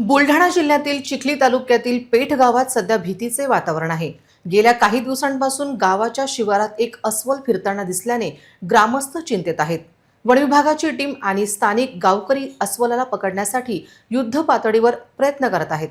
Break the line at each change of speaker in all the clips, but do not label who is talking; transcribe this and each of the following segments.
बुलढाणा जिल्ह्यातील चिखली तालुक्यातील पेठ गावात सध्या भीतीचे वातावरण आहे. गेल्या काही दिवसांपासून गावाच्या शिवारात एक अस्वल फिरताना दिसल्याने ग्रामस्थ चिंतेत आहेत. वनविभागाची टीम आणि स्थानिक गावकरी अस्वलाला पकडण्यासाठी युद्ध पातळीवर प्रयत्न करत आहेत.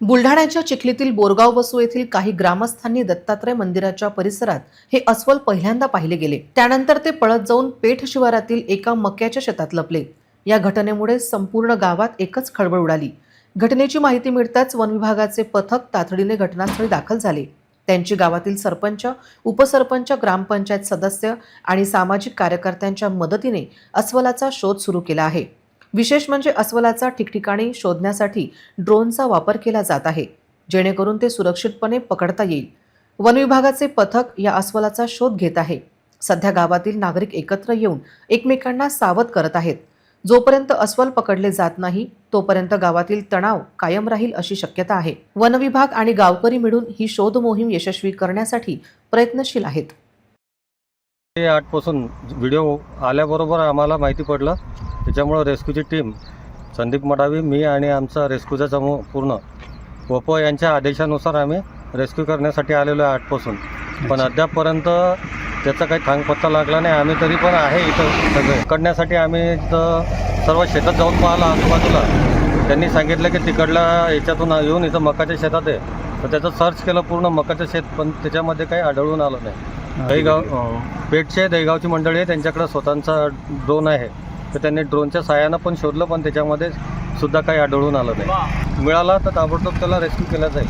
बुलढाण्याच्या चिखलीतील बोरगाव वसू येथील काही ग्रामस्थांनी दत्तात्रय मंदिराच्या परिसरात हे अस्वल पहिल्यांदा पाहिले गेले. त्यानंतर ते पळत जाऊन पेठ शिवारातील एका मक्याच्या शेतात लपले. या घटनेमुळे संपूर्ण गावात एकच खळबळ उडाली. घटनेची माहिती मिळताच वन विभागाचे पथक तातडीने घटनास्थळी दाखल झाले. त्यांची गावातील सरपंच उपसरपंच ग्रामपंचायत सदस्य आणि सामाजिक कार्यकर्त्यांच्या मदतीने अस्वलाचा शोध सुरू केला आहे. विशेष म्हणजे अस्वलाचा ठिकठिकाणी शोधण्यासाठी ड्रोनचा वापर केला जात आहे जेणेकरून ते सुरक्षितपणे पकडता येईल. वनविभागाचे पथक या अस्वलाचा शोध घेत आहे. सध्या गावातील नागरिक एकत्र येऊन एकमेकांना सावध करत आहेत. जोपर्यंत अस्वल पकडले जात नाही तोपर्यंत गावातील तणाव कायम राहील अशी शक्यता आहे. वन विभाग आणि गावकरी मिळून ही शोध मोहीम यशस्वी करण्यासाठी प्रयत्नशील आहेत.
ते आठपासून व्हिडिओ आल्याबरोबर आम्हाला माहिती पडलं. त्याच्यामुळं रेस्क्यूची टीम संदीप मडावी मी आणि आमचा रेस्क्यूचा समूह पूर्ण. ओपो यांच्या आदेशानुसार आम्ही रेस्क्यू करण्यासाठी आलेलो आहे आठपासून. पण अद्यापपर्यंत त्याचा काही थांगपत्ता लागला नाही. आम्ही तरी पण आहे इथं सगळे. पकडण्यासाठी आम्ही इथं सर्व शेतात जाऊन पाहिलं आजूबाजूला. त्यांनी सांगितलं की तिकडल्या याच्यातून येऊन इथं मकाच्या शेतात आहे. तर त्याचं सर्च केलं पूर्ण मकाचं शेत पण त्याच्यामध्ये काही आढळून आलं नाही. दहीगाव पेठचे दहीगावची मंडळी आहे त्यांच्याकडे स्वतःचा ड्रोन आहे. तर त्यांनी ड्रोनच्या साहाय्यानं पण शोधलं पण त्याच्यामध्ये सुद्धा काही आढळून आलं नाही. मिळाला तर ताबडतोब त्याला रेस्क्यू केला जाईल.